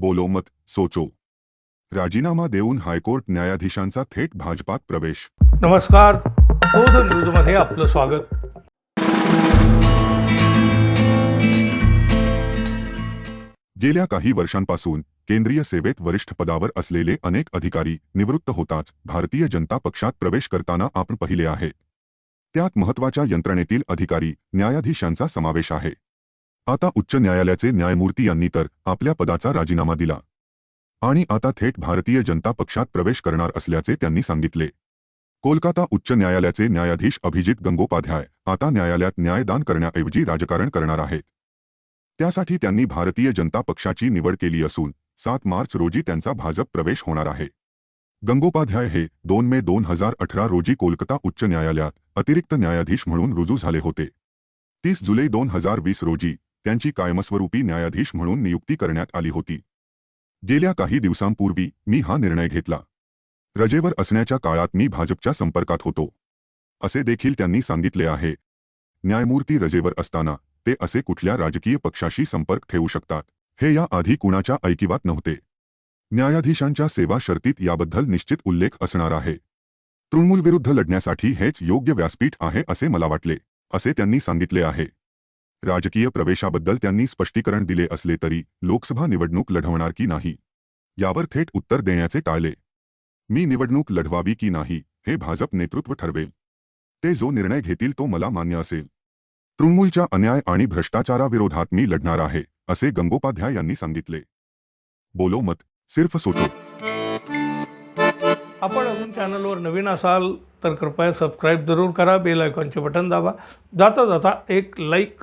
बोलो मत सोचो. राजीनामा देऊन हायकोर्ट न्यायाधीशांचा थेट भाजपात प्रवेश. नमस्कार. शोध न्यूजमध्ये आपलं स्वागत. गेल्या काही वर्षांपासून केंद्रीय सेवेत वरिष्ठ पदावर असलेले अनेक अधिकारी निवृत्त होताच भारतीय जनता पक्षात प्रवेश करताना आपण पाहिले आहे. त्यात महत्त्वाच्या यंत्रणेतील अधिकारी न्यायाधीशांचा समावेश आहे. आता उच्च न्यायालयाचे न्यायमूर्ती यांनी तर आपल्या पदाचा राजीनामा दिला. आणि आता थेट भारतीय जनता पक्षात प्रवेश करणार असल्याचे त्यांनी सांगितले. कोलकाता उच्च न्यायालयाचे न्यायाधीश अभिजित गंगोपाध्याय आता न्यायालयात न्यायदान करण्याऐवजी राजकारण करणार आहेत. त्यासाठी त्यांनी भारतीय जनता पक्षाची निवड केली असून सात मार्च रोजी त्यांचा भाजप प्रवेश होणार आहे. गंगोपाध्याय हे दोन मे दोन हजार अठरा रोजी कोलकाता उच्च न्यायालयात अतिरिक्त न्यायाधीश म्हणून रुजू झाले होते. तीस जुलै दोन हजार वीस रोजी त्यांची कायमस्वरूपी न्यायाधीश म्हणून नियुक्ती करण्यात आली होती. गेल्या काही दिवसांपूर्वी मी हा निर्णय घेतला. रजेवर असण्याच्या काळात मी भाजपच्या संपर्कात होतो. असे देखील त्यांनी सांगितले आहे. न्यायमूर्ती रजेवर असताना ते असे कुठल्या राजकीय पक्षाशी संपर्क ठेवू शकतात हे या आधी कुणाच्या ऐकिवात नव्हते. न्यायाधीशांच्या सेवा शर्तीत याबद्दल निश्चित उल्लेख असणार आहे. तृणमूलविरुद्ध लढण्यासाठी हेच योग्य व्यासपीठ आहे असे मला वाटले असे त्यांनी सांगितले आहे. राजकीय प्रवेशाबद्दल त्यांनी स्पष्टीकरण दिले असले तरी लोकसभा निवडणूक लढवणार की नाही? यावर थेट उत्तर देण्याचे टाळले. मी निवडणूक लढवावी की नाही हे भाजप नेतृत्व ठरवेल. ते जो निर्णय घेतील तो मला मान्य असेल. तृणमूलच्या अन्याय आणि भ्रष्टाचाराविरोधात मी लढणार आहे असे गंगोपाध्याय यांनी सांगितले. बोलो मत सिर्फ सोचो. आपण अजून चॅनलवर नवीन असाल तर कृपया सबस्क्राईब जरूर करा बेल आयकॉनचे बटन दाबा. जाता जाता एक लाईक